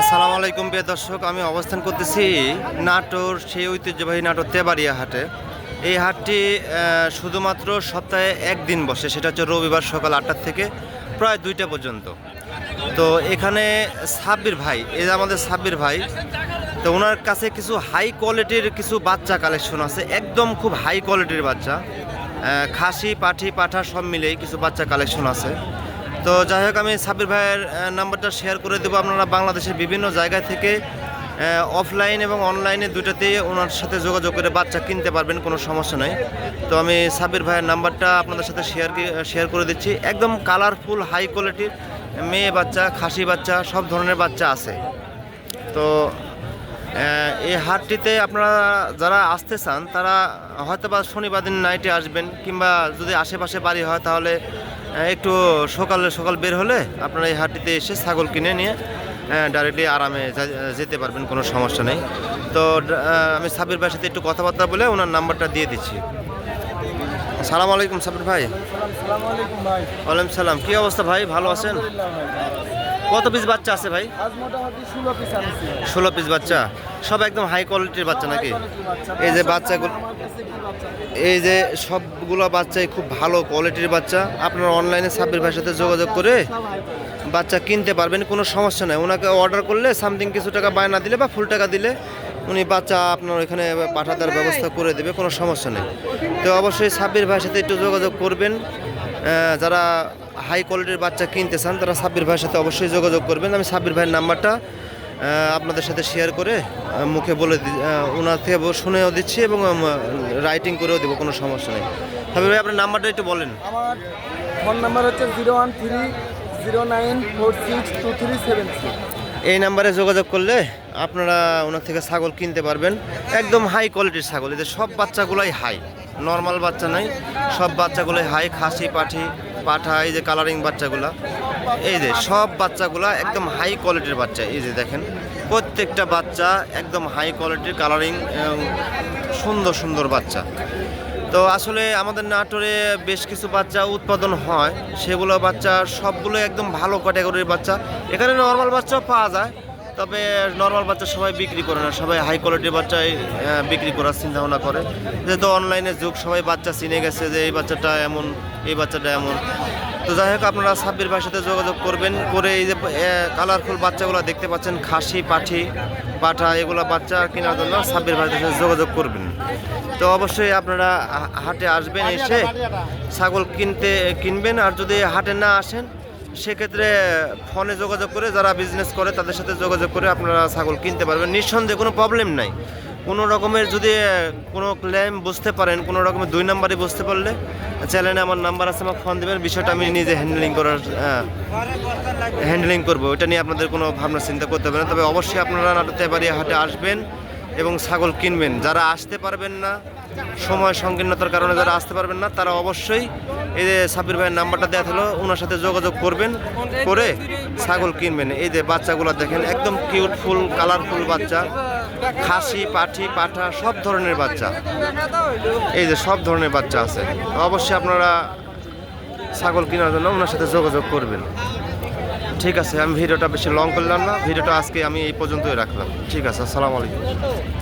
আসসালামু আলাইকুম প্রিয় দর্শক, আমি অবস্থান করতেছি নাটোর, সেই ঐতিহ্যবাহী নাটোর তেবাড়িয়া হাটে। এই হাটটি শুধুমাত্র সপ্তাহে একদিন বসে, সেটা হচ্ছে রবিবার সকাল আটটার থেকে প্রায় দুইটা পর্যন্ত। তো এখানে সাব্বির ভাই, এই যে আমাদের সাব্বির ভাই, তো ওনার কাছে কিছু হাই কোয়ালিটির কিছু বাচ্চা কালেকশন আছে, একদম খুব হাই কোয়ালিটির বাচ্চা। খাসি, পাঠি পাঠা সব মিলেই কিছু বাচ্চা কালেকশন আছে। তো যাই হোক, আমি সাব্বির ভাইয়ের নাম্বারটা শেয়ার করে দেবো। আপনারা বাংলাদেশের বিভিন্ন জায়গা থেকে অফলাইন এবং অনলাইনে দুটাতেই ওনার সাথে যোগাযোগ করে বাচ্চা কিনতে পারবেন, কোনো সমস্যা নেই। তো আমি সাব্বির ভাইয়ের নাম্বারটা আপনাদের সাথে শেয়ার শেয়ার করে দিচ্ছি। একদম কালারফুল হাই কোয়ালিটির মেয়ে বাচ্চা, খাসি বাচ্চা, সব ধরনের বাচ্চা আছে। তো এই হাটটিতে আপনারা যারা আসতে চান, তারা হয়তো বা শনিবার দিন নাইটে আসবেন, কিংবা যদি আশেপাশে বাড়ি হয়, তাহলে একটু সকালে সকাল বের হলে আপনারা এই হাটটিতে এসে ছাগল কিনে নিয়ে ডাইরেক্টলি আরামে যেতে পারবেন কোনো সমস্যা নেই। তো আমি সাবির ভাইয়ের সাথে একটু কথাবার্তা বলে ওনার নাম্বারটা দিয়ে দিচ্ছি। সালাম আলাইকুম সাবির ভাই। ভাই। ওয়ালাইকুম সালাম। কী অবস্থা ভাই? ভালো আছেন? কত পিস বাচ্চা আছে ভাই? ষোলো পিস বাচ্চা। সব একদম হাই কোয়ালিটির বাচ্চা নাকি? এই যে বাচ্চাগুলো এই যে সবগুলো বাচ্চাই খুব ভালো কোয়ালিটির বাচ্চা। আপনারা অনলাইনে সাব্বির ভাইয়ের সাথে যোগাযোগ করে বাচ্চা কিনতে পারবেন কোনো সমস্যা নেই। ওনাকে অর্ডার করলে সামথিং কিছু টাকা বায়না দিলে বা ফুল টাকা দিলে উনি বাচ্চা আপনার এখানে পাঠা দেওয়ার ব্যবস্থা করে দেবে কোনো সমস্যা নেই। তো অবশ্যই সাব্বির ভাইয়ের সাথে একটু যোগাযোগ করবেন। যারা হাই কোয়ালিটির বাচ্চা কিনতে চান তারা সাব্বির ভাইয়ের সাথে অবশ্যই যোগাযোগ করবেন। আমি সাব্বির ভাইয়ের নাম্বারটা আপনাদের সাথে শেয়ার করে মুখে বলে দি ওনার থেকে শুনেও দিচ্ছি এবং রাইটিং করেও দেবো কোনো সমস্যা নেই। সাব্বির ভাই আপনার নাম্বারটা একটু বলেন। আমার ফোন নাম্বার হচ্ছে zero one three zero nine four six two three seven এই নাম্বারে যোগাযোগ করলে আপনারা ওনার থেকে ছাগল কিনতে পারবেন। একদম হাই কোয়ালিটির ছাগল এদের সব বাচ্চাগুলোই হাই নর্মাল বাচ্চা নাই সব বাচ্চাগুলোই হাই খাসি পাঠি পাঠা, এই যে কালারিং বাচ্চাগুলা, এই যে সব বাচ্চাগুলা একদম হাই কোয়ালিটির বাচ্চা, এই যে দেখেন, প্রত্যেকটা বাচ্চা একদম হাই কোয়ালিটির কালারিং সুন্দর সুন্দর বাচ্চা। তো আসলে আমাদের নাটোরে বেশ কিছু বাচ্চা উৎপাদন হয়, সেগুলো বাচ্চা সবগুলো একদম ভালো ক্যাটাগরির বাচ্চা। এখানে নর্মাল বাচ্চাও পাওয়া যায় তবে নর্মাল বাচ্চা সবাই বিক্রি করে না, সবাই হাই কোয়ালিটির বাচ্চাই বিক্রি করার চিন্তা ভাবনা করে। যেহেতু অনলাইনে যুগ, সবাই বাচ্চা চিনে গেছে যে এই বাচ্চাটা এমন, এই বাচ্চাটা এমন। তো যাই হোক, আপনারা সাব্বির ভাইয়ের সাথে যোগাযোগ করবেন, করে এই যে কালারফুল বাচ্চাগুলো দেখতে পাচ্ছেন, খাসি, পাঠি, পাঠা, এগুলো বাচ্চা কেনার জন্য সাব্বির ভাইয়ের সাথে যোগাযোগ করবেন। তো অবশ্যই আপনারা হাটে আসবেন, এসে ছাগল কিনতে, কিনবেন, আর যদি হাটে না আসেন সেক্ষেত্রে ফোনে যোগাযোগ করে যারা বিজনেস করে, তাদের সাথে যোগাযোগ করে আপনারা ছাগল কিনতে পারবেন। নিঃসন্দেহে কোনো প্রবলেম নাই। কোনো রকমের যদি কোনো ক্লেম বুঝতে পারেন, কোনো রকমের দুই নাম্বারই বুঝতে পারলে চ্যানেলে আমার নাম্বার আছে, আমাকে ফোন দেবেন। বিষয়টা আমি নিজে হ্যান্ডেলিং করার হ্যান্ডেলিং করব। ওটা নিয়ে আপনাদের কোনো ভাবনা চিন্তা করতে হবে না। তবে অবশ্যই আপনারা নাটতে বাড়ি হাটে আসবেন এবং ছাগল কিনবেন। যারা আসতে পারবেন না সময় সংকীর্ণতার কারণে যারা আসতে পারবেন না, তারা অবশ্যই এই যে সাবির ভাইয়ের নাম্বারটা দেওয়া হলো ওনার সাথে যোগাযোগ করবেন, করে ছাগল কিনবেন। এই যে বাচ্চাগুলো দেখেন, একদম কিউটফুল কালারফুল বাচ্চা, খাসি, পাঠি, পাঠা, সব ধরনের বাচ্চা। এই যে সব ধরনের বাচ্চা আছে। অবশ্যই আপনারা ছাগল কেনার জন্য ওনার সাথে যোগাযোগ করবেন। ঠিক আছে, আমি ভিডিওটা বেশি লং করলাম না, ভিডিওটা আজকে আমি এই পর্যন্তই রাখলাম। ঠিক আছে, আসসালামু আলাইকুম।